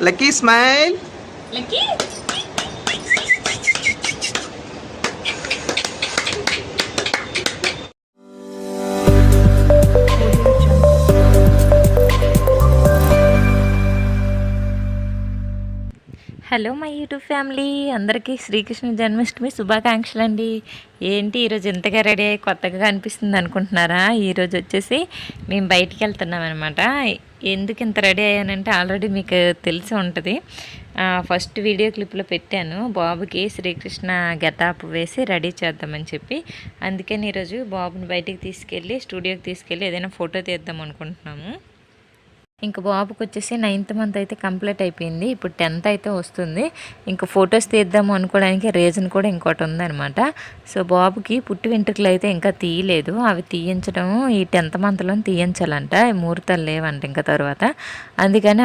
Lucky smile lucky hello my YouTube family. అందరికీ శ్రీకృష్ణ జన్మాష్టమి శుభాకాంక్షలు అండి ఏంటి ఈరోజు ఇంతగా రెడీ అయ్యి కొత్తగా కనిపిస్తుంది అనుకుంటున్నారా? ఈరోజు వచ్చేసి మేము బయటికి వెళ్తున్నాం అనమాట ఎందుకు ఇంత రెడీ అయ్యానంటే ఆల్రెడీ మీకు తెలిసి ఉంటుంది. ఫస్ట్ వీడియో క్లిప్లో పెట్టాను. బాబుకి శ్రీకృష్ణ గెటాప్ వేసి రెడీ చేద్దామని చెప్పి. అందుకని ఈరోజు బాబుని బయటికి తీసుకెళ్ళి స్టూడియోకి తీసుకెళ్ళి ఏదైనా ఫోటో తీద్దాం అనుకుంటున్నాము. ఇంకా బాబుకి వచ్చేసి నైన్త్ మంత్ అయితే కంప్లీట్ అయిపోయింది. ఇప్పుడు టెన్త్ అయితే వస్తుంది. ఇంకా ఫొటోస్ తీద్దాము అనుకోవడానికి రీజన్ కూడా ఇంకోటి ఉందన్నమాట. సో బాబుకి పుట్టి వెంట్రుకలు అయితే ఇంకా తీయలేదు. అవి తీయించడం ఈ టెన్త్ మంత్లో తీయించాలంట. ముహూర్తాలు లేవంట ఇంకా తర్వాత. అందుకని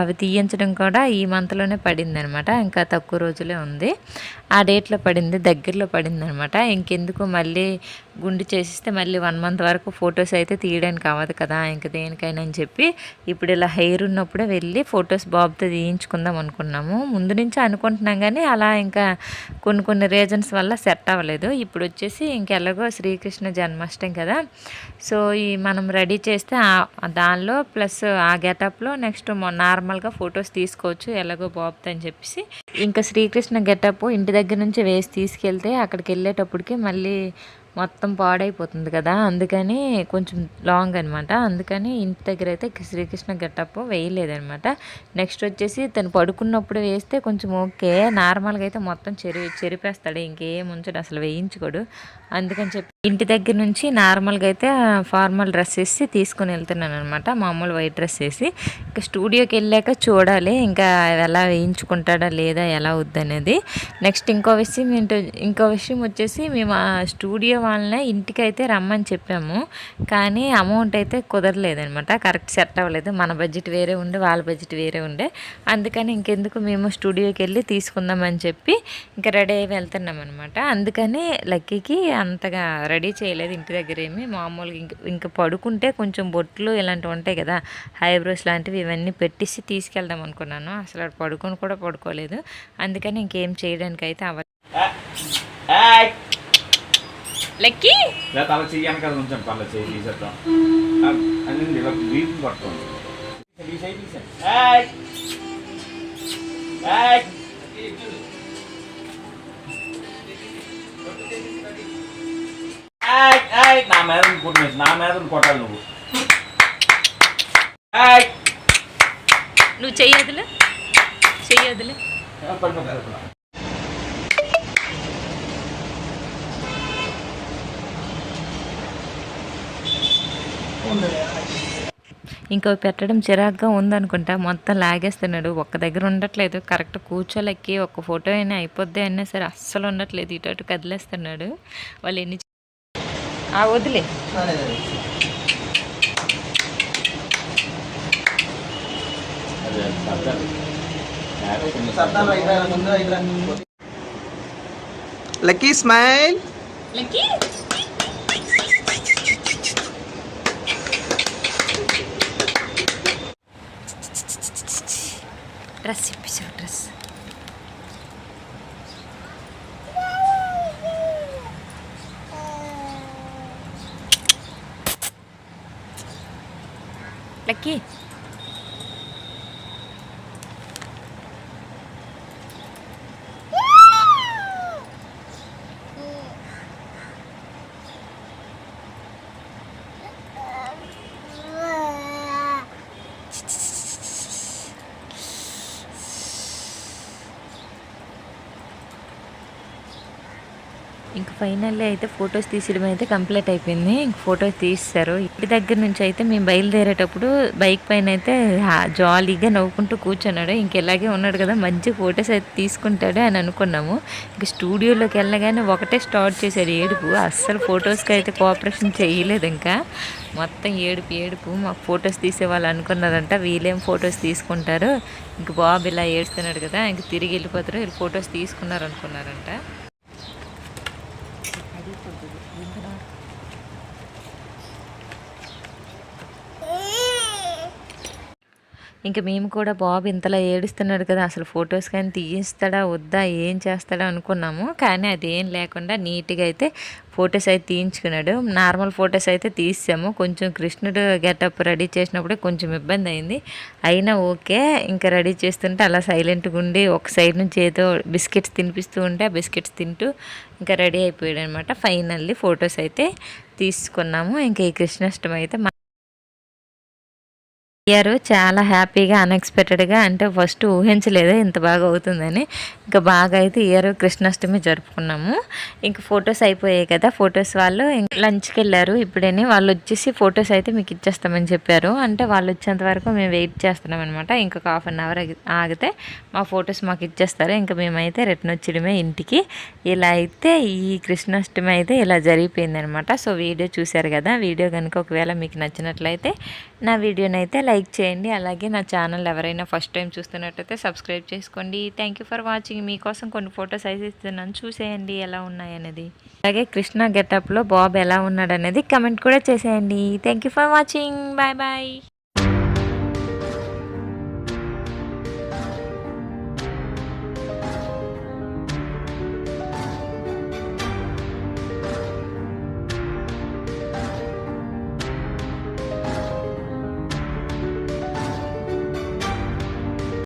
అవి తీయించడం కూడా ఈ మంత్లోనే పడింది అనమాట ఇంకా తక్కువ రోజులే ఉంది. ఆ డేట్లో పడింది దగ్గరలో పడింది అనమాట ఇంకెందుకు మళ్ళీ గుండు చేసిస్తే మళ్ళీ వన్ మంత్ వరకు ఫొటోస్ అయితే తీయడానికి అవ్వదు కదా ఇంక దేనికైనా అని చెప్పి ఇప్పుడు ఇలా హెయిర్ ఉన్నప్పుడే వెళ్ళి ఫొటోస్ బాబుతో తీయించుకుందాం అనుకున్నాము. ముందు నుంచి అనుకుంటున్నాం కానీ అలా ఇంకా కొన్ని కొన్ని రీజన్స్ వల్ల సెట్ అవ్వలేదు. ఇప్పుడు వచ్చేసి ఇంకెలాగో శ్రీకృష్ణ జన్మాష్టమి కదా సో ఈ మనం రెడీ చేస్తే దానిలో ప్లస్ ఆ గెటప్లో నెక్స్ట్ నార్మల్గా ఫొటోస్ తీసుకోవచ్చు ఎలాగో బాబుతో అని చెప్పేసి. ఇంకా శ్రీకృష్ణ గెటప్ ఇంటి దగ్గర నుంచి వేసి తీసుకెళ్తే అక్కడికి వెళ్ళేటప్పటికి మళ్ళీ మొత్తం పాడైపోతుంది కదా అందుకని కొంచెం లాంగ్ అనమాట అందుకని ఇంటి దగ్గర అయితే శ్రీకృష్ణ గెటప్ వేయలేదనమాట నెక్స్ట్ వచ్చేసి తను పడుకున్నప్పుడు వేస్తే కొంచెం ఓకే నార్మల్గా అయితే మొత్తం చెరి చెరిపేస్తాడు. ఇంకేం ఉంచడు అసలు వేయించుకోడు. అందుకని చెప్పి ఇంటి దగ్గర నుంచి నార్మల్గా అయితే ఫార్మల్ డ్రెస్ వేసి తీసుకుని వెళ్తున్నాను అనమాట మామూలు వైట్ డ్రెస్ వేసి. ఇంకా స్టూడియోకి వెళ్ళాక చూడాలి ఇంకా ఎలా వేయించుకుంటాడా లేదా ఎలా వద్దనేది. నెక్స్ట్ ఇంకో విషయం ఏంటో ఇంకో విషయం వచ్చేసి మేము ఆ స్టూడియో వాళ్ళనే ఇంటికి అయితే రమ్మని చెప్పాము. కానీ అమౌంట్ అయితే కుదరలేదనమాట కరెక్ట్ సెట్ అవ్వలేదు. మన బడ్జెట్ వేరే ఉండే వాళ్ళ బడ్జెట్ వేరే ఉండే. అందుకని ఇంకెందుకు మేము స్టూడియోకి వెళ్ళి తీసుకుందామని చెప్పి ఇంకా రెడీ అయ్యి వెళ్తున్నాం అనమాట అందుకని లక్కీకి అంతగా రెడీ చేయలేదు ఇంటి దగ్గర ఏమి. మామూలుగా ఇంక ఇంకా పడుకుంటే కొంచెం బొట్లు ఇలాంటివి ఉంటాయి కదా హైబ్రోస్ లాంటివి ఇవన్నీ పెట్టేసి తీసుకెళ్దాం అనుకున్నాను. అసలు ఆడు పడుకొని కూడా పడుకోలేదు. అందుకని ఇంకేం చేయడానికి అయితే! లక్కీ! ఇలా నా మీద కొట్టిన నా మీద కొట్టాలి నువ్వు. చెయ్యదులే చెయ్యదులే. ఇంకో పెట్టడం చిరాగ్గా ఉందనుకుంటా మొత్తం లాగేస్తున్నాడు. ఒక్క దగ్గర ఉండట్లేదు. కరెక్ట్ కూర్చోలెక్కి ఒక్క ఫోటో అయినా అయిపోద్ది అయినా సరే అస్సలు ఉండట్లేదు. ఇటు అటు కదిలేస్తున్నాడు. వాళ్ళు ఎన్ని ఆ వదిలే అదే, సర్దారు. యాక్షన్ లక్కీ స్మైల్ డ్రెస్ ఇప్పించావు డ్రెస్ ఇంక ఫైనల్లీ అయితే ఫొటోస్ తీసేయడం అయితే కంప్లీట్ అయిపోయింది. ఇంక ఫొటోస్ తీస్తారు ఇంటి దగ్గర నుంచి అయితే మేము బయలుదేరేటప్పుడు బైక్ పైన అయితే జాలీగా నవ్వుకుంటూ కూర్చున్నాడు. ఇంకెలాగే ఉన్నాడు కదా మంచి ఫొటోస్ అయితే తీసుకుంటాడు అని అనుకున్నాము. ఇంక స్టూడియోలోకి వెళ్ళగానే ఒకటే స్టార్ట్ చేశాడు ఏడుపు. అస్సలు ఫొటోస్కి అయితే కోఆపరేషన్ చేయలేదు ఇంకా. మొత్తం ఏడుపు ఏడుపు. మాకు ఫొటోస్ తీసేవాళ్ళు అనుకున్నారంట వీళ్ళేం ఫొటోస్ తీసుకుంటారు? ఇంక బాబు ఇలా ఏడుస్తున్నాడు కదా ఇంక తిరిగి వెళ్ళిపోతారు. వీళ్ళు ఫొటోస్ తీసుకున్నారు అనుకున్నారంట. ఇంకా మేము కూడా బాబు ఇంతలా ఏడుస్తున్నాడు కదా అసలు ఫొటోస్ కానీ తీయిస్తాడా వద్దా ఏం చేస్తాడా అనుకున్నాము. కానీ అదేం లేకుండా నీట్గా అయితే ఫొటోస్ అయితే తీయించుకున్నాడు. నార్మల్ ఫొటోస్ అయితే తీసాము. కొంచెం కృష్ణుడు గెటప్ రెడీ చేసినప్పుడే కొంచెం ఇబ్బంది అయింది. అయినా ఓకే ఇంకా రెడీ చేస్తుంటే అలా సైలెంట్గా ఉండి ఒక సైడ్ నుంచి ఏదో బిస్కెట్స్ తినిపిస్తూ ఉంటే ఆ బిస్కెట్స్ తింటూ ఇంకా రెడీ అయిపోయాడు అనమాట ఫైనల్లీ ఫొటోస్ అయితే తీసుకున్నాము. ఇంకా ఈ కృష్ణాష్టమి అయితే అయ్యారు ఇయర్ చాలా హ్యాపీగా అన్ఎక్స్పెక్టెడ్గా అంటే ఫస్ట్ ఊహించలేదు ఇంత బాగా అవుతుందని. ఇంకా బాగా అయితే ఇయర్ కృష్ణాష్టమి జరుపుకున్నాము. ఇంకా ఫొటోస్ అయిపోయాయి కదా ఫొటోస్ వాళ్ళు లంచ్కి వెళ్ళారు ఇప్పుడేనే వాళ్ళు వచ్చేసి ఫొటోస్ అయితే మీకు ఇచ్చేస్తామని చెప్పారు. అంటే వాళ్ళు వచ్చేంత వరకు మేము వెయిట్ చేస్తున్నాం అనమాట ఇంకొక హాఫ్ అన్ అవర్ ఆగితే మా ఫొటోస్ మాకు ఇచ్చేస్తారు. ఇంకా మేమైతే రిటర్న్ వచ్చేయడమే ఇంటికి. ఇలా అయితే ఈ కృష్ణాష్టమి అయితే ఇలా జరిగిపోయిందనమాట సో వీడియో చూశారు కదా వీడియో కనుక ఒకవేళ మీకు నచ్చినట్లయితే నా వీడియోనైతే లైక్ లైక్ చేయండి. అలాగే నా ఛానల్ ఎవరైనా ఫస్ట్ టైం చూస్తున్నట్టయితే సబ్స్క్రైబ్ చేసుకోండి. థ్యాంక్ యూ ఫర్ వాచింగ్ మీకోసం కొన్ని ఫోటోస్ అయితే ఇస్తున్నాను. చూసేయండి ఎలా ఉన్నాయనేది అలాగే కృష్ణ గెటప్లో బాబ్ ఎలా ఉన్నాడనేది కమెంట్ కూడా చేసేయండి. Thank you for watching bye bye